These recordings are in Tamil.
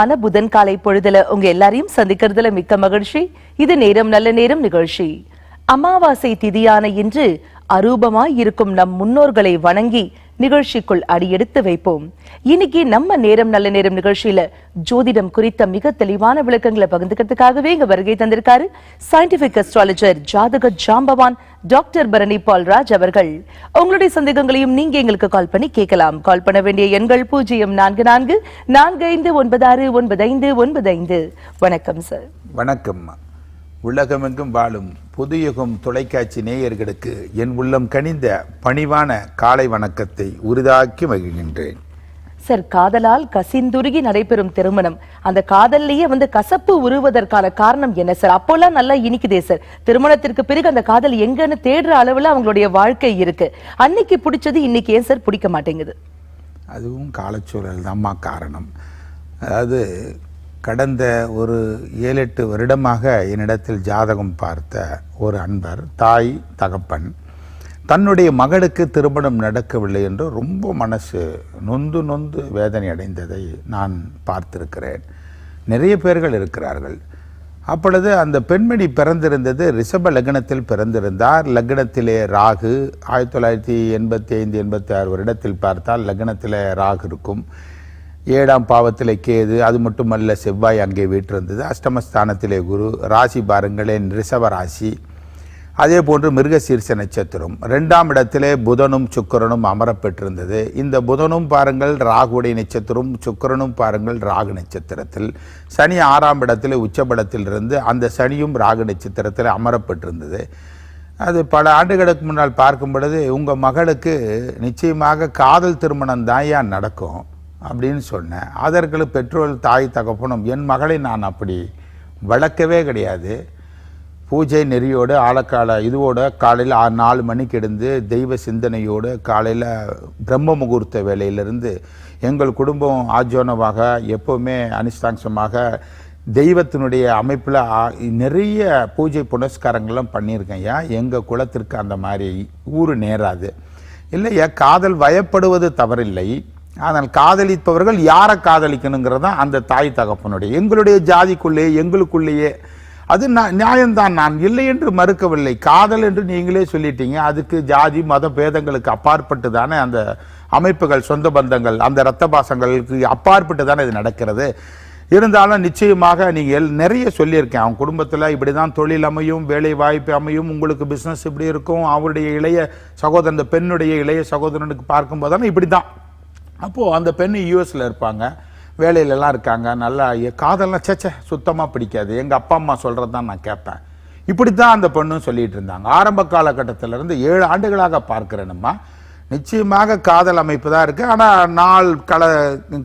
ஆன புதன் காலை பொழுதுல உங்க எல்லாரையும் சந்திக்கிறதுல மிக்க மகிழ்ச்சி. இது நேரம் நல்ல நேரம் நிகழ்ச்சி. அமாவாசை திதியான இன்று அரூபமாய் இருக்கும் நம் முன்னோர்களை வணங்கி நிகழ்ச்சிக்குள் அடியெடுத்து வைப்போம். இன்னைக்கு நம்ம நேரம் நல்ல நேரம் நிகழ்ச்சியில ஜோதிடம் குறித்த மிக தெளிவான விளக்கங்களை பகிர்ந்துக்கிறதுக்காகவே இங்க வருகை தந்திருக்காரு சயின்டிபிக் அஸ்ட்ராலஜர் ஜாதக ஜாம்பவான் டாக்டர் பரணி பால்ராஜ் அவர்கள். உங்களுடைய சந்தேகங்களையும் நீங்க எங்களுக்கு கால் பண்ணி கேட்கலாம். கால் பண்ண வேண்டிய எண்கள் பூஜ்ஜியம் நான்கு நான்கு நான்கு ஐந்து ஒன்பது ஆறு ஒன்பது ஐந்து ஒன்பது ஐந்து. வணக்கம் சார் வணக்கம் உலகமெங்கும் வாழும் புதுயுகம் தொலைக்காட்சி நேயர்களுக்கு என் உள்ளம் கனிந்த பணிவான காலை வணக்கத்தை உரிதாக்கி மகிழ்கின்றேன். சார் காதலால் கசிந்துருகி நடைபெறும் திருமணம். அந்த காதல்லையே வந்து கசப்பு உருவதற்கான காரணம் என்ன சார் அப்போல்லாம் நல்லா இனிக்குதே சார் திருமணத்திற்கு பிறகு அந்த காதல் எங்கன்னு தேடுற அளவுல அவங்களுடைய வாழ்க்கை இருக்கு. அன்னைக்கு பிடிச்சது இன்னைக்கு ஏன் சார் பிடிக்க மாட்டேங்குது? அதுவும் காலச்சூழல் தான்மா காரணம். அதாவது கடந்த ஒரு ஏழு எட்டு வருடமாக என்னிடத்தில் ஜாதகம் பார்த்த ஒரு அன்பர் தாய் தகப்பன் தன்னுடைய மகளுக்கு திருமணம் நடக்கவில்லை என்று ரொம்ப மனசு நொந்து நொந்து வேதனை அடைந்ததை நான் பார்த்திருக்கிறேன். நிறைய பேர்கள் இருக்கிறார்கள். அப்பொழுது அந்த பெண்மணி பிறந்திருந்தது ரிஷப லக்னத்தில் பிறந்திருந்தார். லக்னத்திலே ராகு ஆயிரத்தி தொள்ளாயிரத்தி எண்பத்தி ஐந்து எண்பத்தி ஆறு வருடத்தில் பார்த்தால் லக்னத்திலே ராகு இருக்கும். ஏழாம் பாவத்தில் கேது அது மட்டுமல்ல செவ்வாய் அங்கே வீட்டிருந்தது அஷ்டமஸ்தானத்திலே குரு ராசி பாருங்களேன் ரிஷப ராசி. அதே போன்று மிருகசீர்ச நட்சத்திரம். ரெண்டாம் இடத்திலே புதனும் சுக்கரனும் அமரப்பெற்றிருந்தது. இந்த புதனும் பாருங்கள் ராகுடைய நட்சத்திரம் சுக்கிரனும் பாருங்கள் ராகு நட்சத்திரத்தில். சனி ஆறாம் இடத்திலே உச்சபலத்தில் இருந்து அந்த சனியும் ராகு நட்சத்திரத்தில் அமரப்பெற்றிருந்தது. அது பல ஆண்டுகளுக்கு முன்னால் பார்க்கும் பொழுது உங்கள் மகளுக்கு நிச்சயமாக காதல் திருமணம் தான் நடக்கும்? அப்படின்னு சொன்னேன். அதற்கு பெற்றோர் தாய் தகப்பனும் என் மகளை நான் அப்படி வளர்க்கவே கிடையாது. பூஜை நெறியோடு ஆழக்கால இதுவோட காலையில் ஆ- நாலு மணிக்கு எழுந்து தெய்வ சிந்தனையோடு காலையில் பிரம்ம முகூர்த்த வேலையிலிருந்து எங்கள் குடும்பம் ஆஜோனவாக எப்போவுமே அனுஷ்டாங்சமாக தெய்வத்தினுடைய அமைப்பில் நிறைய பூஜை புனஸ்காரங்களும் பண்ணியிருக்கேன். ஐயா எங்கள் குலத்திற்கு அந்த மாதிரி ஊர் நேராது. இல்லையா? காதல் வயப்படுவது தவறில்லை. ஆனால் காதலிப்பவர்கள் யாரை காதலிக்கணுங்கிறது தான் அந்த தாய் தகப்பனுடைய எங்களுடைய ஜாதிக்குள்ளேயே எங்களுக்குள்ளேயே. அது நான் நியாயம்தான் நான் இல்லை என்று மறுக்கவில்லை. காதல் என்று நீங்களே சொல்லிட்டீங்க. அதுக்கு ஜாதி மத பேதங்களுக்கு அப்பாற்பட்டு தானே அந்த அமைப்புகள் சொந்த பந்தங்கள் அந்த இரத்த பாசங்களுக்கு அப்பாற்பட்டு தானே இது நடக்கிறது. இருந்தாலும் நிச்சயமாக நீங்கள் நிறைய சொல்லியிருக்கேன். அவன் குடும்பத்தில் இப்படி தான் தொழில் அமையும் வேலை வாய்ப்பு அமையும் உங்களுக்கு பிஸ்னஸ் இப்படி இருக்கும். அவருடைய இளைய சகோதரன் பெண்ணுடைய இளைய சகோதரனுக்கு பார்க்கும்போது தானே இப்படி தான் அப்போது அந்த பெண் யூஎஸில் இருப்பாங்க. வேலையிலலாம் இருக்காங்க. நல்லா காதெல்லாம் சேச்சே சுத்தமாக பிடிக்காது. எங்கள் அப்பா அம்மா சொல்கிறது தான் நான் கேட்பேன். இப்படி தான் அந்த பெண்ணும் சொல்லிகிட்டு இருந்தாங்க. ஆரம்ப காலகட்டத்திலேருந்து ஏழு ஆண்டுகளாக பார்க்கிறேனும்மா. நிச்சயமாக காதல் அமைப்பு தான் இருக்குது ஆனால் நாள் கல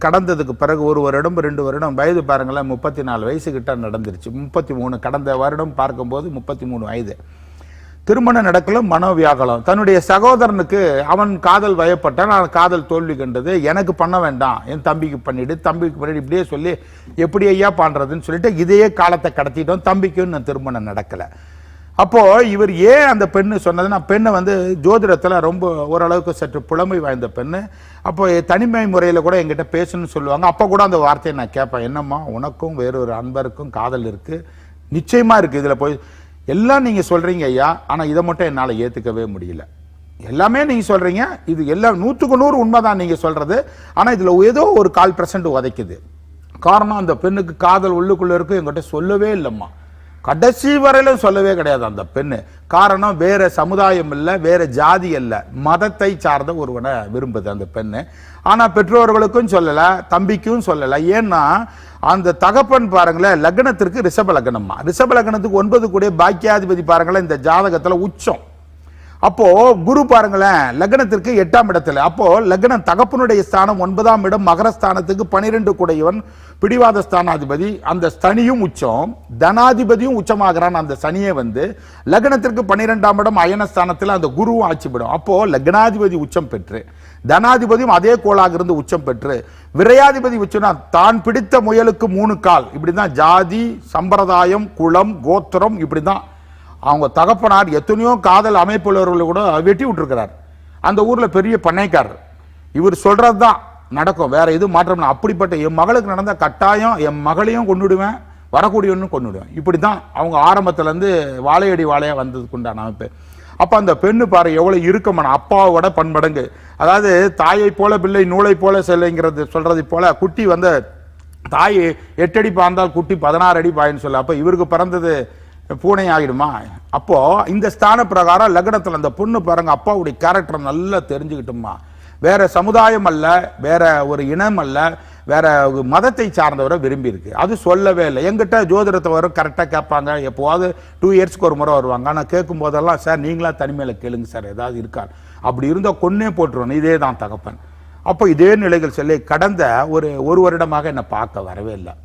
கடந்ததுக்கு பிறகு ஒரு வருடம் ரெண்டு வருடம் வயது பாருங்களேன் முப்பத்தி நாலு வயசுக்கிட்ட நடந்துருச்சு. முப்பத்தி மூணு கடந்த வருடம் பார்க்கும்போது முப்பத்தி மூணு வயது. திருமணம் நடக்கல மனோவியாகலம். தன்னுடைய சகோதரனுக்கு அவன் காதல் வயப்பட்டான் நான் காதல் தோல்வி கண்டது எனக்கு பண்ண வேண்டாம் என் தம்பிக்கு பண்ணிவிடு தம்பிக்கு பண்ணிவிடு இப்படியே சொல்லி எப்படி ஐயா பண்ணுறதுன்னு சொல்லிட்டு இதையே காலத்தை கடத்திட்டோம் தம்பிக்கும் நான் திருமணம் நடக்கலை. அப்போது இவர் ஏன் அந்த பெண்ணு சொன்னதுன்னா பெண்ணை வந்து ஜோதிடத்தில் ரொம்ப ஓரளவுக்கு சற்று புலமை வாய்ந்த பெண்ணு. அப்போ தனிமை முறையில் கூட எங்கிட்ட பேசணும்னு சொல்லுவாங்க. அப்போ கூட அந்த வார்த்தையை நான் கேட்பேன் என்னம்மா உனக்கும் வேறொரு அன்பருக்கும் காதல் இருக்குது நிச்சயமாக இருக்குது இதில் போய் எல்லாம் நீங்க சொல்றீங்க ஐயா ஆனா இதை மட்டும் என்னால் ஏத்துக்கவே முடியல. எல்லாமே நீங்க சொல்றீங்க இது எல்லாம் நூற்றுக்கு நூறு உண்மைதான் நீங்க சொல்றது ஆனா இதுல ஏதோ ஒரு கால் பர்சன்ட் உதைக்குது. காரணம் அந்த பெண்ணுக்கு காதல் உள்ளுக்குள்ள இருக்கு எங்கிட்ட சொல்லவே இல்லைம்மா. கடைசி வரையிலும் சொல்லவே கிடையாது அந்த பெண்ணு. காரணம் வேற சமுதாயம் இல்லை வேற ஜாதி அல்ல மதத்தை சார்ந்த ஒருவனை விரும்புது அந்த பெண்ணு. ஆனால் பெற்றோர்களுக்கும் சொல்லலை தம்பிக்கும் சொல்லலை. ஏன்னா அந்த தகப்பன் பாருங்களேன் லக்னத்திற்கு ரிஷப லக்னம்மா. ரிஷப லக்னத்துக்கு ஒன்பது கூட பாக்கியாதிபதி பாருங்களேன் இந்த ஜாதகத்தில் உச்சம். அப்போ குரு பாருங்களேன் லக்னத்திற்கு எட்டாம் இடத்துல. அப்போ லக்னம் தகப்பனுடைய ஸ்தானம் ஒன்பதாம் இடம் மகரஸ்தானத்துக்கு பனிரெண்டு குடையவன் பிடிவாத ஸ்தானாதிபதி. அந்த சனியும் உச்சம் தனாதிபதியும் உச்சமாகிறான் அந்த சனியே வந்து. லக்னத்திற்கு பன்னிரெண்டாம் இடம் அயனஸ்தானத்தில் அந்த குருவும் ஆட்சிப்படும் அப்போ லக்னாதிபதி உச்சம் பெற்று தனாதிபதியும் அதே கோளாக இருந்து உச்சம் பெற்று விரையாதிபதி உச்சம்னா தான் பிடித்த முயலுக்கு மூணு கால். இப்படிதான் ஜாதி சம்பிரதாயம் குலம் கோத்திரம் இப்படிதான் அவங்க தகப்பனார் எத்தனையோ காதல் அமைப்புள்ளவர்களை கூட வெட்டி விட்டுருக்கிறார். அந்த ஊரில் பெரிய பண்ணைக்காரர். இவர் சொல்கிறது தான் நடக்கும். வேற எதுவும் மாற்றம் அப்படிப்பட்ட என் மகளுக்கு நடந்த கட்டாயம் என் மகளையும் கொண்டுடுவேன் வரக்கூடியவனும் கொண்டுடுவேன் இப்படி தான் அவங்க ஆரம்பத்துலேருந்து வாழையடி வாழையாக வந்ததுக்கு உண்டான அமைப்பு. அப்போ அந்த பெண்ணு பாரு எவ்வளோ இருக்கமான அப்பாவோட பண்படங்கு அதாவது தாயை போல பிள்ளை நூலை போல செல்லைங்கிறது சொல்கிறது போல குட்டி வந்து தாய் எட்டு அடி பாய்ந்தால் குட்டி பதினாறு அடி பாயின்னு சொல்ல. அப்போ இவருக்கு பிறந்தது பூனை ஆகிடுமா அப்போ இந்த ஸ்தான பிரகாரம் லக்னத்தில் அந்த பொண்ணு பாருங்க அப்பாவுடைய கேரக்டர் நல்லா தெரிஞ்சுக்கிட்டோம்மா. வேற சமுதாயம் அல்ல வேற ஒரு இனம் அல்ல வேற மதத்தை சார்ந்தவரை விரும்பி இருக்கு. அது சொல்லவே இல்லை. எங்கிட்ட ஜோதிடத்தை வரும் கரெக்டாக கேட்பாங்க. எப்போவாவது டூ இயர்ஸ்க்கு ஒரு முறை வருவாங்க. ஆனால் கேட்கும் போதெல்லாம் சார் நீங்களா தனிமையில் கேளுங்க சார். ஏதாவது இருக்கா அப்படி இருந்தால் கொன்னே போட்டுருவோம் இதே தான் தகப்பன். அப்போ இதே நிலைகள் சொல்லி கடந்த ஒரு ஒரு வருடமாக என்னை பார்க்க வரவே இல்லை.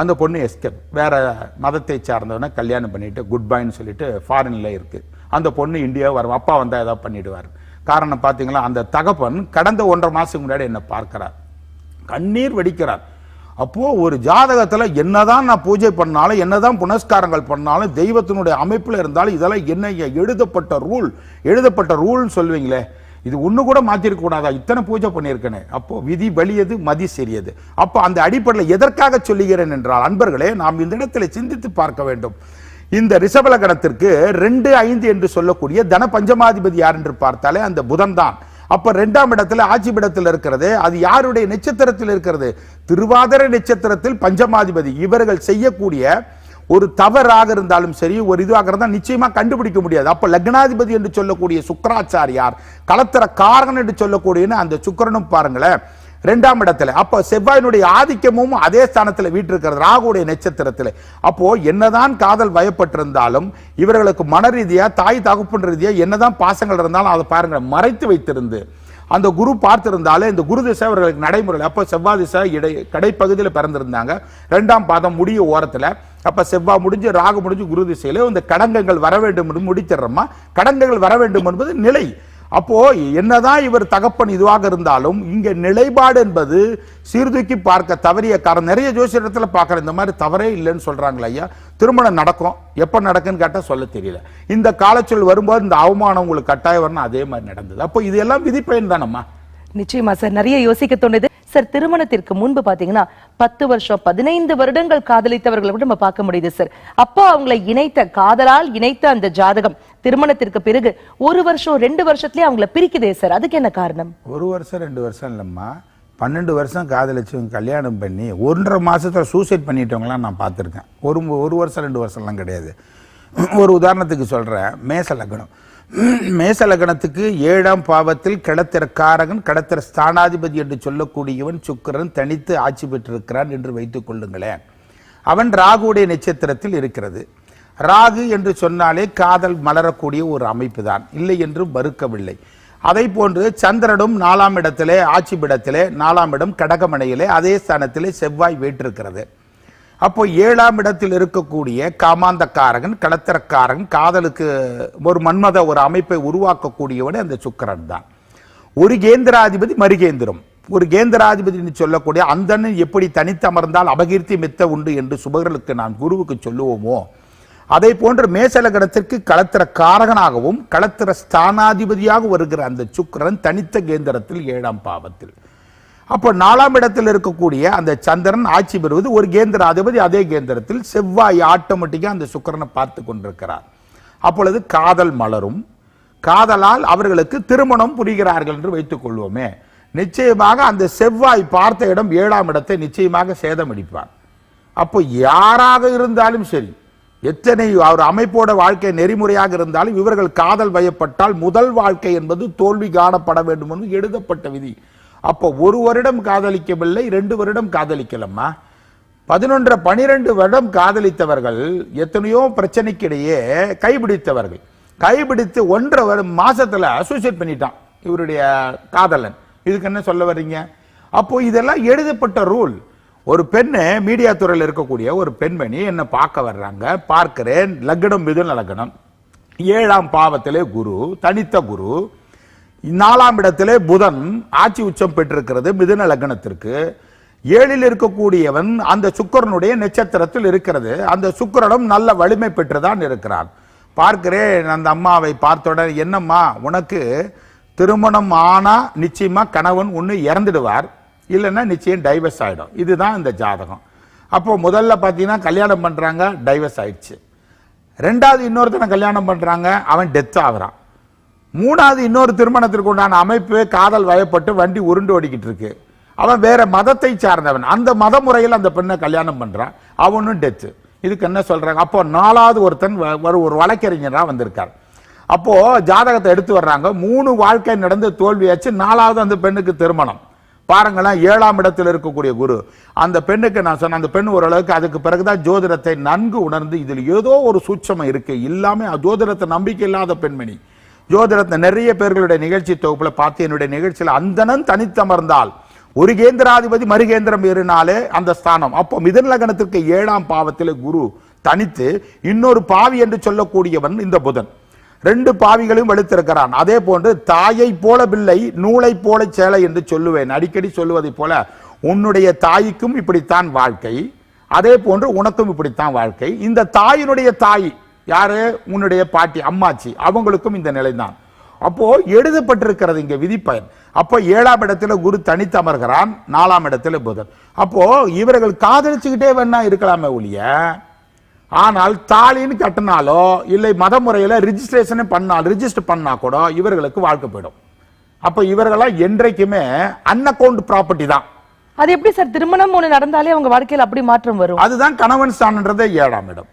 அந்த பொண்ணு எஸ்கேப் வேறு மதத்தை சார்ந்தவனை கல்யாணம் பண்ணிவிட்டு குட் பைன்னு சொல்லிட்டு ஃபாரினில் இருக்குது அந்த பொண்ணு இந்தியா வரும். அப்பா வந்தால் ஏதாவது பண்ணிடுவார். காரணம் பார்த்தீங்களா அந்த தகப்பன் கடந்த ஒன்றரை மாதத்துக்கு முன்னாடி என்னை பார்க்கிறார். கண்ணீர் வெடிக்கிறார். அப்போது ஒரு ஜாதகத்தில் என்னதான் நான் பூஜை பண்ணாலும் என்னதான் புனஸ்காரங்கள் பண்ணாலும் தெய்வத்தினுடைய அமைப்பில் இருந்தாலும் இதெல்லாம் என்ன எழுதப்பட்ட ரூல் எழுதப்பட்ட ரூல்னு சொல்லுவீங்களே இது ஒன்று கூட மாற்றிருக்கக்கூடாதா கூடாதா? இத்தனை பூஜை பண்ணியிருக்கேனே. அப்போ விதி வலியது மதி சரியது அப்போ அந்த அடிப்படையில் எதற்காக சொல்லுகிறேன் என்றால் அன்பர்களே நாம் இந்த இடத்துல சிந்தித்து பார்க்க வேண்டும். இந்த ரிஷபலகணத்திற்கு ரெண்டு ஐந்து என்று சொல்லக்கூடிய தன பஞ்சமாதிபதி யார் என்று பார்த்தாலே அந்த புதன் தான். அப்போ ரெண்டாம் இடத்துல ஆட்சிபிடத்தில் இருக்கிறது. அது யாருடைய நட்சத்திரத்தில் இருக்கிறது? திருவாதிர நட்சத்திரத்தில் பஞ்சமாதிபதி. இவர்கள் செய்யக்கூடிய ஒரு தவறாக இருந்தாலும் சரி ஒரு இதுவாக இருந்தால் நிச்சயமாக கண்டுபிடிக்க முடியாது. அப்போ லக்னாதிபதி என்று சொல்லக்கூடிய சுக்கராச்சாரியார் கலத்தர காரகன் என்று சொல்லக்கூடியன்னு அந்த சுக்கிரனும் பாருங்களேன் ரெண்டாம் இடத்துல. அப்போ செவ்வாயினுடைய ஆதிக்கமும் அதே ஸ்தானத்தில் வீட்டிருக்கிறது ராகுடைய நட்சத்திரத்தில். அப்போ என்னதான் காதல் வயப்பட்டிருந்தாலும் இவர்களுக்கு மன ரீதியாக தாய் தகப்பன் ரீதியாக என்னதான் பாசங்கள் இருந்தாலும் அதை பாருங்க மறைத்து வைத்திருந்து அந்த குரு பார்த்திருந்தாலே இந்த குரு திசை அவர்களுக்கு நடைமுறையில் அப்போ செவ்வாய் திசை இடை கடைப்பகுதியில் பிறந்திருந்தாங்க. ரெண்டாம் பாதம் முடிய ஓரத்தில் அப்போ செவ்வாய் முடிஞ்சு ராகு முடிஞ்சு குரு திசையிலே இந்த கடங்கங்கள் வர வேண்டும் என்று முடிச்சிடுறோமா? கடங்கங்கள் வர வேண்டும் என்பது நிலை. அப்போ என்னதான் இவர் தகப்பன் இதுவாக இருந்தாலும் இங்க நிலைப்பாடு என்பது சீர்தூக்கி பார்க்க தவறிய காரணம். நிறைய ஜோசியத்துல பார்க்குற இந்த மாதிரி தவறே இல்லைன்னு சொல்றாங்களே ஐயா. திருமணம் நடக்கும். எப்போ நடக்குன்னு கேட்டால் சொல்ல தெரியல. இந்த காலச்சொல் வரும்போது இந்த அவமானம் உங்களுக்கு கட்டாயம் வரணும் அதே மாதிரி நடந்தது. அப்போ இது எல்லாம் விதிப்பயன் தானம்மா? நிச்சயமா சார் நிறைய யோசிக்க தோணுது. சார் திருமணத்திற்கு முன்பு பாத்தீங்கன்னா பத்து வருஷம் பதினைந்து வருடங்கள் காதலித்தவர்களை கூட நம்ம பார்க்க முடியுது சார். அப்போ அவங்களை இணைத்த காதலால் இணைத்த அந்த ஜாதகம் திருமணத்திற்கு பிறகு ஒரு வருஷம் ரெண்டு வருஷத்துலயே அவங்கள பிரிக்குதே சார். அதுக்கு என்ன காரணம்? ஒரு வருஷம் ரெண்டு வருஷம் இல்லம்மா. பன்னெண்டு வருஷம் காதலிச்சவங்க கல்யாணம் பண்ணி ஒன்றரை மாசத்துல சூசைட் பண்ணிட்டவங்களாம் நான் பார்த்துருக்கேன். ஒரு ஒரு வருஷம் ரெண்டு வருஷம்லாம் கிடையாது. ஒரு உதாரணத்துக்கு சொல்கிறேன் மேச லக்னம். மேசலகணத்துக்கு ஏழாம் பாவத்தில் கடத்திரக்காரகன் கடத்திர ஸ்தானாதிபதி என்று சொல்லக்கூடியவன் சுக்கிரன் தனித்து ஆட்சி பெற்றிருக்கிறான் என்று வைத்துக் கொள்ளுங்களேன். அவன் ராகுடைய நட்சத்திரத்தில் இருக்கிறது. ராகு என்று சொன்னாலே காதல் மலரக்கூடிய ஒரு அமைப்பு தான். இல்லை என்று மறுக்கவில்லை. அதை போன்று சந்திரனும் நாலாம் இடத்திலே ஆட்சிபிடத்திலே நாலாம் இடம் கடகமனையிலே அதே ஸ்தானத்திலே செவ்வாய் வீற்றிருக்கிறது. அப்போ ஏழாம் இடத்தில் இருக்கக்கூடிய காமாந்தக்காரகன் களத்திரக்காரகன் காதலுக்கு ஒரு மன்மத ஒரு அமைப்பை உருவாக்கக்கூடியவனே அந்த சுக்கரன் தான். ஒரு கேந்திராதிபதி மறுகேந்திரம். ஒரு கேந்திராதிபதினு சொல்லக்கூடிய அந்தணன் எப்படி தனித்தமர்ந்தால் அபகீர்த்தி மித்த உண்டு என்று சுபர்களுக்கு நான் குருவுக்கு சொல்லுவோமோ அதை போன்று மேசலகடத்திற்கு களத்திர காரகனாகவும் களத்திர ஸ்தானாதிபதியாக வருகிற அந்த சுக்கிரன் தனித்த கேந்திரத்தில் ஏழாம் பாவத்தில். அப்போ நாலாம் இடத்தில் இருக்கக்கூடிய அந்த சந்திரன் ஆட்சி பெறுவது ஒரு கேந்திர அதிபதி அதே கேந்திரத்தில் செவ்வாய் ஆட்டோமேட்டிக்காக அந்த சுக்கரனை பார்த்து கொண்டிருக்கிறார். அப்பொழுது காதல் மலரும். காதலால் அவர்களுக்கு திருமணம் புரிகிறார்கள் என்று வைத்துக் கொள்வோமே. நிச்சயமாக அந்த செவ்வாய் பார்த்த இடம் ஏழாம் இடத்தை நிச்சயமாக சேதமடிப்பார் அப்போ யாராக இருந்தாலும் சரி எத்தனை அவர் அமைப்போட வாழ்க்கை நெறிமுறையாக இருந்தாலும் இவர்கள் காதல் வயப்பட்டால் முதல் வாழ்க்கை என்பது தோல்வி காணப்பட வேண்டும் என்று எழுதப்பட்ட விதி. அப்போ ஒரு வருடம் காதலிக்கவில்லை ரெண்டு வருடம் காதலிக்கலம்மா. பதினொன்று பனிரெண்டு வருடம் காதலித்தவர்கள் எத்தனையோ பிரச்சனைக்கிடையே கைபிடித்தவர்கள். கைபிடித்து ஒன்றரை வரும் மாசத்துல அசோசியேட் பண்ணிட்டான் இவருடைய காதலன். இதுக்கு என்ன சொல்ல வர்றீங்க? அப்போ இதெல்லாம் எழுதப்பட்ட ரூல். ஒரு பெண்ணு மீடியா துறையில் இருக்கக்கூடிய ஒரு பெண்மணி என்னை பார்க்க வர்றாங்க? பார்க்கிறேன் லக்னம் மிதுன லக்னம். ஏழாம் பாவத்திலே குரு தனித்த குரு நாலாம் இடத்திலே புதன் ஆட்சி உச்சம் பெற்றிருக்கிறது மிதுன லக்னத்திற்கு. ஏழில் இருக்கக்கூடியவன் அந்த சுக்கிரனுடைய நட்சத்திரத்தில் இருக்கிறது. அந்த சுக்கிரனும் நல்ல வலிமை பெற்றுதான் இருக்கிறான். பார்க்கிறேன் அந்த அம்மாவை பார்த்தோட என்னம்மா உனக்கு திருமணம் ஆனால் நிச்சயமாக கணவன் ஒன்று இறந்துடுவார். இல்லைன்னா நிச்சயம் டைவர்ஸ் ஆகிடும் இதுதான் இந்த ஜாதகம். அப்போ முதல்ல பார்த்தீங்கன்னா கல்யாணம் பண்ணுறாங்க டைவர்ஸ் ஆயிடுச்சு. ரெண்டாவது இன்னொருத்தனை கல்யாணம் பண்ணுறாங்க அவன் டெத் ஆகிறான். மூணாவது இன்னொரு திருமணத்திற்கு உண்டான அமைப்பு காதல் வயப்பட்டு வண்டி உருண்டு ஓடிக்கிட்டு இருக்கு. அவன் வேற மதத்தை சார்ந்தவன். அந்த மத முறையில் அந்த பெண்ணை கல்யாணம் பண்ணுறான் அவனும் டெத்து இதுக்கு என்ன சொல்கிறாங்க அப்போ நாலாவது ஒருத்தன் வ- ஒரு ஒரு வழக்கறிஞராக வந்திருக்கார். அப்போது ஜாதகத்தை எடுத்து வர்றாங்க. மூணு வாழ்க்கை நடந்து தோல்வியாச்சு நாலாவது அந்த பெண்ணுக்கு திருமணம். பாருங்களேன் ஏழாம் இடத்தில் இருக்கக்கூடிய குரு. அந்த பெண்ணுக்கு நான் சொன்னேன் அந்த பெண் ஓரளவுக்கு அதுக்கு பிறகுதான் ஜோதிடத்தை நன்கு உணர்ந்து இதில் ஏதோ ஒரு சூட்சமம் இருக்கு. இல்லாமல் ஜோதிடத்தை நம்பிக்கை இல்லாத பெண்மணி. ஜோதிடத்தை நிறைய பேர்களுடைய நிகழ்ச்சி தொகுப்புல பார்த்து என்னுடைய நிகழ்ச்சியில் அந்தனன் தனித்தமர்ந்தால் ஒரு கேந்திராதிபதி மறுகேந்திரம் ஏறினாலே அந்த ஸ்தானம். அப்போ மிதன் லக்னத்திற்கு ஏழாம் பாவத்தில் குரு தனித்து இன்னொரு பாவி என்று சொல்லக்கூடியவன் இந்த புதன். ரெண்டு பாவிகளையும் வெளுத்திருக்கிறான். அதே போன்று தாயை போல பிள்ளை நூலை போல சேலை என்று சொல்லுவேன். அடிக்கடி சொல்லுவதைப் போல உன்னுடைய தாய்க்கும் இப்படித்தான் வாழ்க்கை. அதே போன்று உனக்கும் இப்படித்தான் வாழ்க்கை. இந்த தாயினுடைய தாய் யாரு? உன்னுடைய பாட்டி அம்மாச்சி. அவங்களுக்கும் இந்த நிலைதான். அப்போ எழுதப்பட்டிருக்கிறது இங்க விதிப்பயன். அப்போ ஏழாம் இடத்துல குரு தனித்து அமர்கிறான் நாலாம் இடத்துல புதன். அப்போ இவர்கள் காதலிச்சுக்கிட்டே வேணா இருக்கலாமே ஒழிய ஆனால் தாலின்னு கட்டினாலோ இல்லை மத முறையில் ரிஜிஸ்ட்ரேஷனே பண்ணால் ரிஜிஸ்டர் பண்ணா கூட இவர்களுக்கு வாழ்க்கை போயிடும். அப்போ இவர்களாம் என்றைக்குமே அன்அக்கவுண்ட் ப்ராப்பர்ட்டி தான். அது எப்படி சார்? திருமணம் ஒண்ணு நடந்தாலே அவங்க வாழ்க்கையில அப்படி மாற்றம் வரும். அதுதான் கணவன் ஸ்தானன்றதே ஏழாம் இடம்.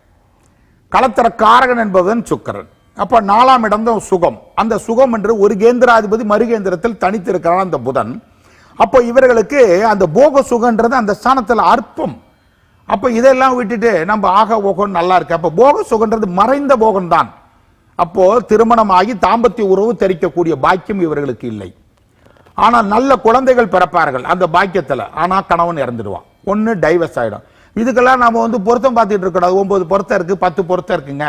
களத்திர காரகன் என்பவன் சுக்கரன். அப்ப நாலாம் இடம் தான் சுகம். அந்த சுகம் என்று ஒரு கேந்திராதிபதி மறுகேந்திரத்தில் தனித்திருக்கிறான் அந்த புதன். அப்போ இவர்களுக்கு அந்த போக சுகன்றது அந்த ஸ்தானத்தில் அற்பம். அப்போ இதெல்லாம் விட்டுட்டு நம்ம ஆக ஓகம் நல்லா இருக்கு. அப்போ போக சுகன்றது மறைந்த போகம் தான் அப்போ திருமணமாகி தாம்பத்திய உறவு தெரிக்கக்கூடிய பாக்கியம் இவர்களுக்கு இல்லை. ஆனால் நல்ல குழந்தைகள் பிறப்பார்கள் அந்த பாக்கியத்தில். ஆனால் கணவன் இறந்துடுவான். ஒன்று டைவர்ஸ் ஆகிடும் இதுக்கெல்லாம் நம்ம வந்து பொருத்தம் பார்த்துட்டு இருக்கக்கூடாது ஒன்பது பொருத்தம் இருக்கு பத்து பொருத்தம் இருக்குங்க.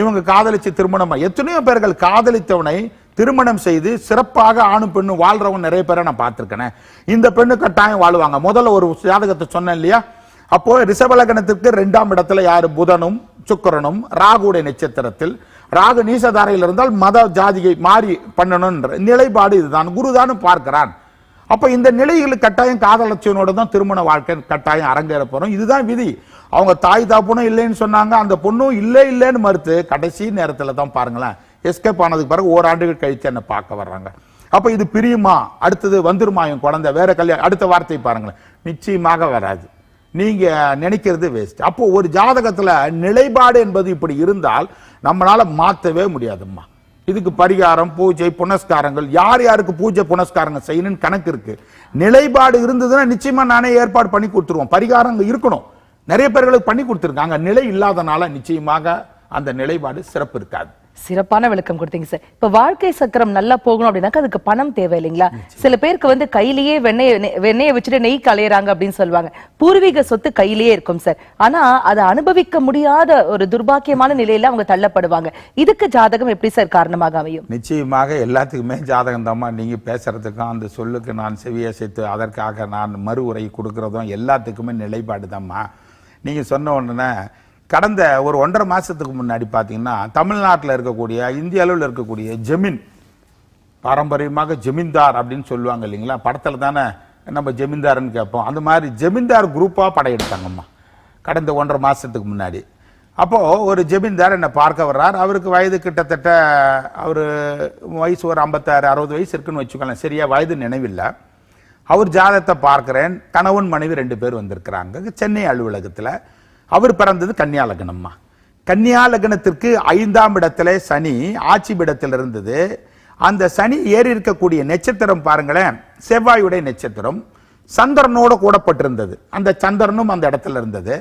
இவங்க காதலிச்சு திருமணம்? எத்தனையோ பேர்கள் காதலித்தவனை திருமணம் செய்து சிறப்பாக ஆணும் பெண்ணும் வாழ்றவங்க நிறைய பேரை நான் பார்த்துருக்கேன். இந்த பெண்ணு கட்டாயம் வாழுவாங்க. முதல்ல ஒரு ஜாதகத்தை சொன்னேன் இல்லையா? அப்போ ரிஷபலகணத்திற்கு ரெண்டாம் இடத்துல யார்? புதனும் சுக்கரனும் ராகுடைய நட்சத்திரத்தில். ராகு நீசதாரையில் இருந்தால் மத ஜாதியை மாறி பண்ணணும்ன்ற நிலைப்பாடு இதுதான். குருதானு பார்க்கிறான். அப்ப இந்த நிலையில் கட்டாயம் காதலட்சியனோட தான் திருமண வாழ்க்கை கட்டாயம் அரங்கேற போறோம். இதுதான் விதி. அவங்க தாய் தாப்புனும் இல்லைன்னு சொன்னாங்க அந்த பொண்ணும் இல்லை இல்லைன்னு மறுத்து கடைசி நேரத்தில் தான் பாருங்களேன் எஸ்கேப் ஆனதுக்கு பிறகு ஓராண்டுகள் கழித்து என்ன பார்க்க வர்றாங்க. அப்ப இது பிரியுமா? அடுத்தது வந்துருமா என் குழந்தை? வேற கல்யாணம் அடுத்த வார்த்தை பாருங்களேன். நிச்சயமாக வராது. நீங்க நினைக்கிறது வேஸ்ட் அப்போ ஒரு ஜாதகத்துல நிலைப்பாடு என்பது இப்படி இருந்தால் நம்மளால மாத்தவே முடியாதும்மா. இதுக்கு பரிகாரம் பூஜை புனஸ்காரங்கள். யார் யாருக்கு பூஜை புனஸ்காரங்கள் செய்யணும்னு கணக்கு இருக்கு. நிலைப்பாடு இருந்ததுன்னா நிச்சயமா நானே ஏற்பாடு பண்ணி கொடுத்துருவோம். பரிகாரம் இருக்கணும். நிறைய பேர்களுக்கு பண்ணி கொடுத்துருக்காங்க. நிலை இல்லாதனால நிச்சயமாக அந்த நிலைப்பாடு சிறப்பு இருக்காது. சிறப்பான விளக்கம் கொடுத்தீங்க சார் இப்ப வாழ்க்கை சக்கரம் நல்லா போகணும் அப்படின்னாக்க அதுக்கு பணம் தேவை இல்லைங்களா சில பேருக்கு வந்து கையிலேயே வெண்ணெய் வெண்ணெயை வச்சுட்டு நெய் களையறாங்க அப்படின்னு சொல்லுவாங்க. பூர்வீக சொத்து கையிலேயே இருக்கும் சார் ஆனா அதை அனுபவிக்க முடியாத ஒரு துர்பாக்கியமான நிலையில அவங்க தள்ளப்படுவாங்க. இதுக்கு ஜாதகம் எப்படி சார் காரணமாக அமையும்? நிச்சயமாக எல்லாத்துக்குமே ஜாதகம் தாம்மா. நீங்கள் பேசுறதுக்கும் அந்த சொல்லுக்கு நான் செவியசைத்து அதற்காக நான் மறு உரை கொடுக்கறதும் எல்லாத்துக்குமே நிலைப்பாடு தாம்மா. நீங்கள் சொன்ன உடனே கடந்த ஒரு ஒன்றரை மாதத்துக்கு முன்னாடி பார்த்தீங்கன்னா தமிழ்நாட்டில் இருக்கக்கூடிய இந்திய அளவில் இருக்கக்கூடிய ஜமீன் பாரம்பரியமாக ஜமீன்தார் அப்படின்னு சொல்லுவாங்க இல்லைங்களா? படத்தில் தானே நம்ம ஜமீன்தார்னு கேட்போம். அந்த மாதிரி ஜமீன்தார் குரூப்பாக படையெடுத்தாங்கம்மா கடந்த ஒன்றரை மாதத்துக்கு முன்னாடி. அப்போது ஒரு ஜமீன்தார் என்னை பார்க்க வர்றார். அவருக்கு வயது கிட்டத்தட்ட அவர் வயசு ஒரு ஐம்பத்தாறு அறுபது வயசு இருக்குன்னு வச்சுக்கலாம் சரியா வயது நினைவில்லை. அவர் ஜாதகத்தை பார்க்குறேன். கணவன் மனைவி ரெண்டு பேர் வந்திருக்கிறாங்க. சென்னை அலுவலகத்தில் அவர் பிறந்தது கன்னியா லக்னம்மா கன்னியா லக்னத்திற்கு ஐந்தாம் இடத்துல சனி ஆட்சி இடத்தில் இருந்தது. அந்த சனி ஏறி இருக்கக்கூடிய நட்சத்திரம் பாருங்களேன் செவ்வாயுடைய நட்சத்திரம் சந்திரனோட கூடப்பட்டிருந்தது. அந்த சந்திரனும் அந்த இடத்துல இருந்தது.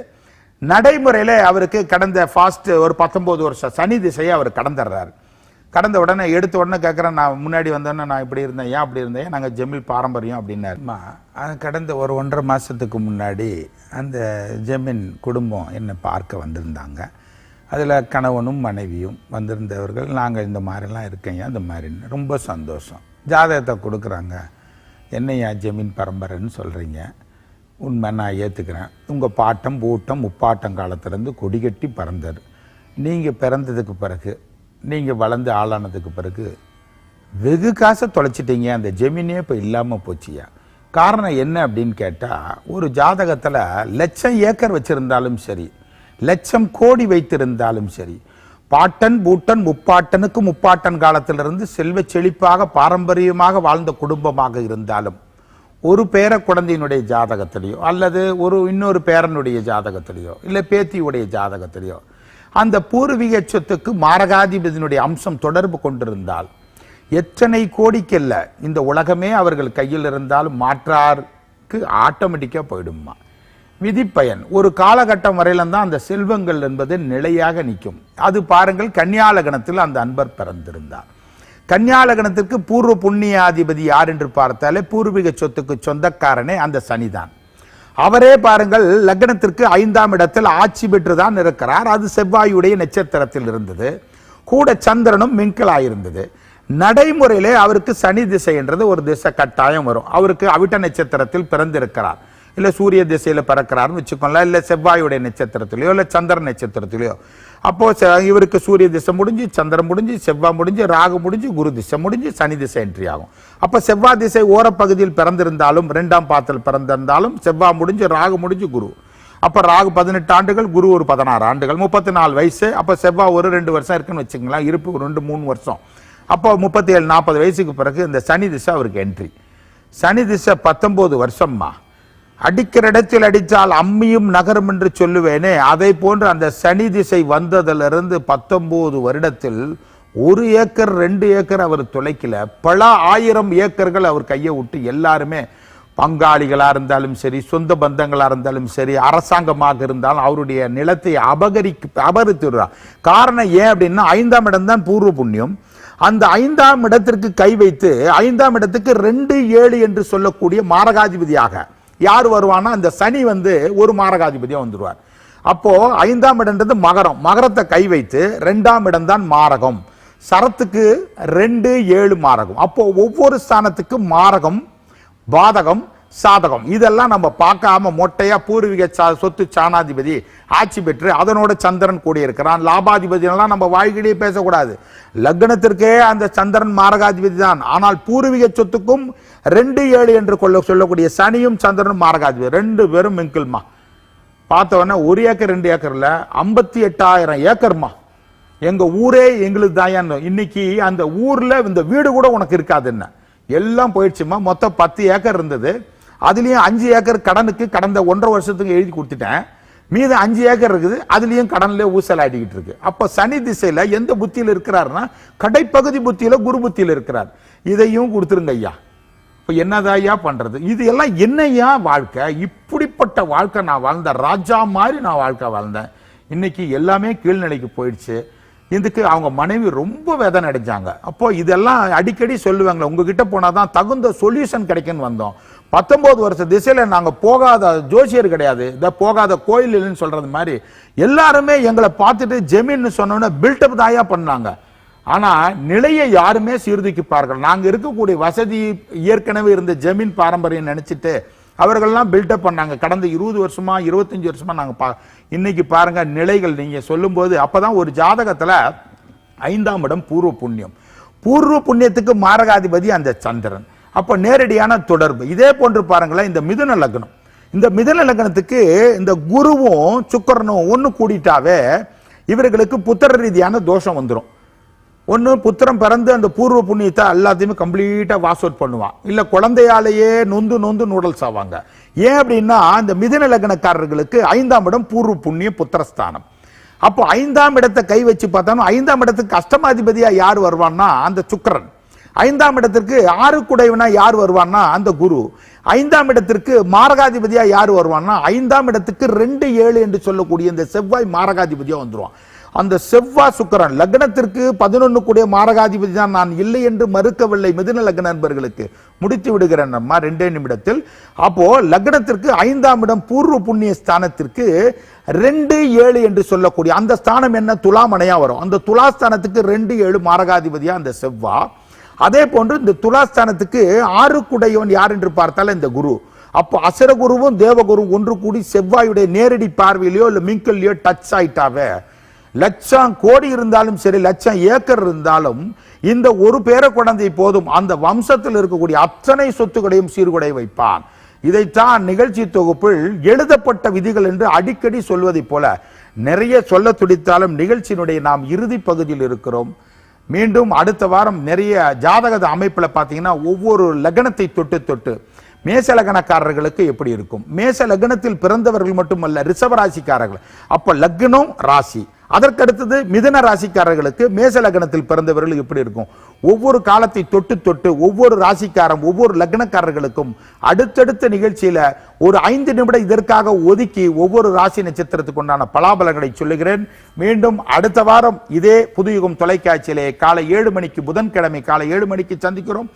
நடைமுறையில் அவருக்கு கடந்த ஃபாஸ்ட் ஒரு பத்தொம்போது வருஷம் சனி திசையை அவர் கடந்துடுறாரு. கடந்த உடனே எடுத்த உடனே கேட்குறேன் நான் முன்னாடி வந்தோன்னே நான் இப்படி இருந்தேன் ஏன் அப்படி இருந்தேன் நாங்கள் ஜெமில் பாரம்பரியம் அப்படின்னாருமா. அது கடந்த ஒரு ஒன்றரை மாதத்துக்கு முன்னாடி அந்த ஜெமின் குடும்பம் என்னை பார்க்க வந்திருந்தாங்க. அதில் கணவனும் மனைவியும் வந்திருந்தவர்கள் நாங்கள் இந்த மாதிரிலாம் இருக்கேன் அந்த மாதிரி ரொம்ப சந்தோஷம். ஜாதகத்தை கொடுக்குறாங்க. என்னையா ஜெமீன் பரம்பரைன்னு சொல்கிறீங்க உண்மை நான் ஏற்றுக்கிறேன் உங்கள் பாட்டம் பூட்டம் முப்பாட்டம் காலத்திலேருந்து கொடிகட்டி பறந்தார் நீங்கள் பிறந்ததுக்கு பிறகு நீங்கள் வளர்ந்து ஆளானதுக்கு பிறகு வெகு காசை தொலைச்சிட்டீங்க. அந்த ஜெமீனே இப்போ இல்லாமல் போச்சியா? காரணம் என்ன அப்படின்னு கேட்டால் ஒரு ஜாதகத்தில் லட்சம் ஏக்கர் வச்சிருந்தாலும் சரி லட்சம் கோடி வைத்திருந்தாலும் சரி பாட்டன் பூட்டன் முப்பாட்டனுக்கு முப்பாட்டன் காலத்திலிருந்து செல்வ செழிப்பாக பாரம்பரியமாக வாழ்ந்த குடும்பமாக இருந்தாலும் ஒரு பேர குழந்தையினுடைய ஜாதகத்திலேயோ அல்லது ஒரு இன்னொரு பேரனுடைய ஜாதகத்திலேயோ இல்லை பேத்தியுடைய ஜாதகத்திலேயோ அந்த பூர்வீக சொத்துக்கு மாரகாதிபதியினுடைய அம்சம் தொடர்பு கொண்டிருந்தால் எத்தனை கோடிக்கல்ல இந்த உலகமே அவர்கள் கையில் இருந்தாலும் மாற்றாருக்கு ஆட்டோமேட்டிக்காக போயிடுமா விதிப்பயன் ஒரு காலகட்டம் வரையிலும் தான் அந்த செல்வங்கள் என்பது நிலையாக நிற்கும். அது பாருங்கள் கன்னியாலகணத்தில் அந்த அன்பர் பிறந்திருந்தார். கன்னியாலகணத்திற்கு பூர்வ புண்ணியாதிபதி யார் என்று பார்த்தாலே பூர்வீக சொத்துக்கு சொந்தக்காரனே அந்த சனிதான். அவரே பாருங்கள் லக்னத்திற்கு ஐந்தாம் இடத்தில் ஆட்சி பெற்றுதான் இருக்கிறார். அது செவ்வாயுடைய நட்சத்திரத்தில் இருந்தது. கூட சந்திரனும் மிங்கலாயிருந்தது நடைமுறையிலே அவருக்கு சனி திசைன்றது ஒரு திசை கட்டாயம் வரும். அவருக்கு அவிட்ட நட்சத்திரத்தில் பிறந்திருக்கிறார். இல்லை சூரிய திசையில் பிறக்கிறார்னு வச்சுக்கோங்களேன். இல்லை செவ்வாயுடைய நட்சத்திரத்திலையோ இல்லை சந்திர நட்சத்திரத்திலையோ. அப்போது இவருக்கு சூரிய திசை முடிஞ்சு சந்திரன் முடிஞ்சு செவ்வாய் முடிஞ்சு ராகு முடிஞ்சு குரு திசை முடிஞ்சு சனி திசை என்ட்ரி ஆகும். அப்போ செவ்வாய் திசை ஓரப்பகுதியில் பிறந்திருந்தாலும் ரெண்டாம் பாத்தில் பிறந்திருந்தாலும் செவ்வாய் முடிஞ்சு ராகு முடிஞ்சு குரு. அப்போ ராகு பதினெட்டு ஆண்டுகள் குரு ஒரு பதினாறு ஆண்டுகள். முப்பத்தி நாலு வயசு அப்போ செவ்வாய் ஒரு ரெண்டு வருஷம் இருக்குன்னு வச்சுக்கலாம் இருப்பு ரெண்டு மூணு வருஷம். அப்போ முப்பத்தி ஏழு நாற்பது வயசுக்கு பிறகு இந்த சனி திசை அவருக்கு என்ட்ரி சனி திசை பத்தொம்போது வருஷம்மா. அடிக்கிற இடத்தில் அடித்தால் அம்மியும் நகரும் என்று சொல்லுவேனே. அதை போன்று அந்த சனி திசை வந்ததிலிருந்து பத்தொம்போது வருடத்தில் ஒரு ஏக்கர் ரெண்டு ஏக்கர் அவர் துளைக்கல. பல ஆயிரம் ஏக்கர்கள் அவர் கையை விட்டு எல்லாருமே பங்காளிகளாக இருந்தாலும் சரி சொந்த பந்தங்களாக இருந்தாலும் சரி அரசாங்கமாக இருந்தாலும் அவருடைய நிலத்தை அபகரிக்க அபகரித்துடுறார் காரணம் ஏன் அப்படின்னா ஐந்தாம் இடம் தான் பூர்வ புண்ணியம். அந்த ஐந்தாம் இடத்திற்கு கை வைத்து ஐந்தாம் இடத்துக்கு ரெண்டு ஏழு என்று சொல்லக்கூடிய மாரகாதிபதியாக. யார் வருவான்னா அந்த சனி வந்து ஒரு மாரகாதிபதியாக வந்துடுவார் அப்போ ஐந்தாம் இடம்ன்றது மகரம். மகரத்தை கை வைத்து ரெண்டாம் இடம் தான் மாரகம். சரத்துக்கு ரெண்டு ஏழு மாரகம். அப்போ ஒவ்வொரு ஸ்தானத்துக்கு மாரகம் பாதகம் சாதகம். இதெல்லாம் நம்ம பார்க்காம மொட்டையா பூர்வீக சா- சொத்து சாணாதிபதி ஆட்சி பெற்று அதனோட சந்திரன் கூடியிருக்கிறான். இருக்கிறான் லாபாதிபதியெல்லாம் நம்ம வாழ்க்கையிலேயே பேசக்கூடாது. லக்னத்திற்கே அந்த சந்திரன் மாரகாதிபதி தான். ஆனால் பூர்வீக சொத்துக்கும் ரெண்டு ஏழு என்று கொள்ள சொல்லக்கூடிய சனியும் சந்திரனும் மாரகாதிபதி. ரெண்டு பேரும் மிங்கிள்மா பார்த்தவொடனே ஒரு ஏக்கர் ரெண்டு ஏக்கர்ல ஐம்பத்தி எட்டாயிரம் ஏக்கர்மா. எங்க ஊரே எங்களுக்கு தாயான்னு இன்னைக்கு அந்த ஊர்ல இந்த வீடு கூட உனக்கு இருக்காது என்ன எல்லாம் போயிடுச்சுமா. மொத்தம் பத்து ஏக்கர் இருந்தது. அதுலேயும் அஞ்சு ஏக்கர் கடனுக்கு கடந்த ஒன்றரை வருஷத்துக்கு எழுதி கொடுத்துட்டேன். மீது அஞ்சு ஏக்கர் இருக்குது அதுலேயும் கடனில் ஊசலாடிக்கிட்டு இருக்கு. அப்போ சனி திசையில் எந்த புத்தியில் இருக்கிறாருன்னா கடைப்பகுதி புத்தியில் குரு புத்தியில் இருக்கிறார். இதையும் கொடுத்துருங்க ஐயா. இப்போ என்னதாய்யா பண்ணுறது இது எல்லாம் என்னையா வாழ்க்கை? இப்படிப்பட்ட வாழ்க்கை நான் வாழ்ந்தேன் ராஜா மாதிரி நான் வாழ்க்கை வாழ்ந்தேன். இன்னைக்கு எல்லாமே கீழ்நிலைக்கு போயிடுச்சு. இதுக்கு அவங்க மனைவி ரொம்ப வேதனை அடைஞ்சாங்க. அப்போ இதெல்லாம் அடிக்கடி சொல்லுவாங்களே உங்ககிட்ட போனாதான் தகுந்த சொல்யூஷன் கிடைக்குன்னு வந்தோம். பத்தொம்போது வருஷ திசையில் நாங்கள் போகாத ஜோசியர் கிடையாது. இந்த போகாத கோயில் இல்லைன்னு சொல்றது மாதிரி எல்லாருமே எங்களை பார்த்துட்டு ஜெமீன் சொன்னோன்னே பில்டப் தாயா பண்ணாங்க. ஆனால் நிலையை யாருமே சீர்தூக்கிப்பார்கள். நாங்கள் இருக்கக்கூடிய வசதி ஏற்கனவே இருந்த ஜமீன் பாரம்பரியம் நினச்சிட்டு அவர்கள்லாம் பில்டப் பண்ணாங்க. கடந்த இருபது வருஷமா இருபத்தஞ்சி வருஷமா நாங்கள் பா இன்னைக்கு பாருங்க நிலைகள். நீங்கள் சொல்லும்போது அப்போ தான் ஒரு ஜாதகத்தில் ஐந்தாம் இடம் பூர்வ புண்ணியம். பூர்வ புண்ணியத்துக்கு மாரகாதிபதி அந்த சந்திரன். அப்போ நேரடியான தொடர்பு. இதே போன்று பாருங்களேன் இந்த மிதுன லக்னம். இந்த மிதுன லக்னத்துக்கு இந்த குருவும் சுக்கரனும் ஒன்று கூடிட்டாவே இவர்களுக்கு புத்திர ரீதியான தோஷம் வந்துடும் ஒன்று புத்திரம் பிறந்து அந்த பூர்வ புண்ணியத்தை எல்லாத்தையுமே கம்ப்ளீட்டாக வாஷ் அவுட் பண்ணுவான் இல்லை குழந்தையாலேயே நொந்து நொந்து நூடல்ஸ் ஆவாங்க. ஏன் அப்படின்னா இந்த மிதுன லக்னக்காரர்களுக்கு ஐந்தாம் இடம் பூர்வ புண்ணிய புத்திரஸ்தானம். அப்போ ஐந்தாம் இடத்தை கை வச்சு பார்த்தாலும் ஐந்தாம் இடத்துக்கு கஷ்டமாதிபதியாக யார் வருவான்னா அந்த சுக்கரன். ஐந்தாம் இடத்திற்கு ஆறு குடைவனா யார் வருவான்னா அந்த குரு. ஐந்தாம் இடத்திற்கு மாரகாதிபதியா யார் வருவான்னா ஐந்தாம் இடத்துக்கு ரெண்டு ஏழு என்று சொல்லக்கூடிய இந்த செவ்வாய் மாரகாதிபதியா வந்துருவான். அந்த செவ்வாய் சுக்கரன் லக்னத்திற்கு பதினொன்னு கூடிய மாரகாதிபதி தான் நான் இல்லை என்று மறுக்கவில்லை மிதுன லக்ன நண்பர்களுக்கு. முடித்து விடுகிறேன் அம்மா ரெண்டே நிமிடத்தில். அப்போ லக்னத்திற்கு ஐந்தாம் இடம் பூர்வ புண்ணிய ஸ்தானத்திற்கு ரெண்டு ஏழு என்று சொல்லக்கூடிய அந்த ஸ்தானம் என்ன? துலாமனையா வரும். அந்த துலாஸ்தானத்துக்கு ரெண்டு ஏழு மாரகாதிபதியா அந்த செவ்வா. அதே போன்று இந்த துலாஸ்தானத்துக்கு ஆறுக்குடையவன் யார் என்று பார்த்தால் இந்த குரு. அப்போ அசரகுருவும் தேவகுருவும் ஒன்று கூடி செவ்வாயுடைய நேரடி பார்வையிலையோ இல்லை மிங்கல்லையோ டச் ஆயிட்டாவே. லட்சம் கோடி இருந்தாலும் சரி லட்சம் ஏக்கர் இருந்தாலும் இந்த ஒரு பேர குழந்தை போதும். அந்த வம்சத்தில் இருக்கக்கூடிய அத்தனை சொத்துக்களையும் சீர்குடை வைப்பான். இதைத்தான் நிகழ்ச்சி தொகுப்பில் எழுதப்பட்ட விதிகள் என்று அடிக்கடி சொல்வதைப் போல நிறைய சொல்ல துடித்தாலும் நிகழ்ச்சியினுடைய நாம் இறுதி பகுதியில் இருக்கிறோம். மீண்டும் அடுத்த வாரம் நிறைய ஜாதக அமைப்பில் பார்த்தீங்கன்னா ஒவ்வொரு லக்னத்தை தொட்டு தொட்டு மேச லக்னக்காரர்களுக்கு எப்படி இருக்கும்? மேச லக்னத்தில் பிறந்தவர்கள் மட்டுமல்ல ரிஷப ராசிக்காரர்கள். அப்போ லக்னம் ராசி. அதற்கடுத்தது மிதன ராசிக்காரர்களுக்கு மேச லக்னத்தில் பிறந்தவர்கள் எப்படி இருக்கும்? ஒவ்வொரு காலத்தை தொட்டு தொட்டு ஒவ்வொரு ராசிக்காரன் ஒவ்வொரு லக்னக்காரர்களுக்கும் அடுத்தடுத்த நிகழ்ச்சியில ஒரு ஐந்து நிமிடம் இதற்காக ஒதுக்கி ஒவ்வொரு ராசி நட்சத்திரத்துக்கு உண்டான பலாபலங்களை சொல்லுகிறேன். மீண்டும் அடுத்த வாரம் இதே புதுயுகம் தொலைக்காட்சியிலே காலை ஏழு மணிக்கு புதன்கிழமை காலை ஏழு மணிக்கு சந்திக்கிறோம்.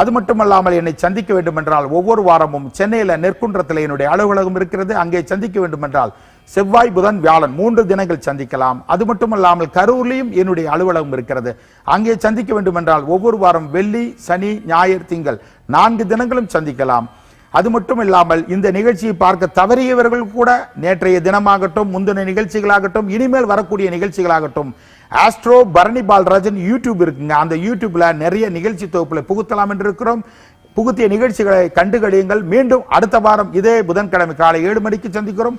அது மட்டுமல்லாமல் என்னை சந்திக்க வேண்டும் என்றால் ஒவ்வொரு வாரமும் சென்னையில் நெற்குன்றத்தில் என்னுடைய அலுவலகம் இருக்கிறது. அங்கே சந்திக்க வேண்டும் என்றால் செவ்வாய் புதன் வியாழன் மூன்று தினங்கள் சந்திக்கலாம். அது மட்டுமல்லாமல் கரூர்லேயும் என்னுடைய அலுவலகம் இருக்கிறது. அங்கே சந்திக்க வேண்டும் என்றால் ஒவ்வொரு வாரம் வெள்ளி சனி ஞாயிறு திங்கள் நான்கு தினங்களும் சந்திக்கலாம். அது மட்டும் இல்லாமல் இந்த நிகழ்ச்சியை பார்க்க தவறியவர்கள் கூட நேற்றைய தினமாகட்டும் முந்தின நிகழ்ச்சிகளாகட்டும் இனிமேல் வரக்கூடிய நிகழ்ச்சிகளாகட்டும் ஆஸ்ட்ரோ பரணி பால்ராஜன் யூடியூப் இருக்குங்க. அந்த யூடியூப்ல நிறைய நிகழ்ச்சி தொகுப்புல புகுத்தலாம் என்று இருக்கிறோம் புகுத்திய நிகழ்ச்சிகளை கண்டுகளியுங்கள். மீண்டும் அடுத்த வாரம் இதே புதன்கிழமை காலை ஏழு மணிக்கு சந்திக்கிறோம்.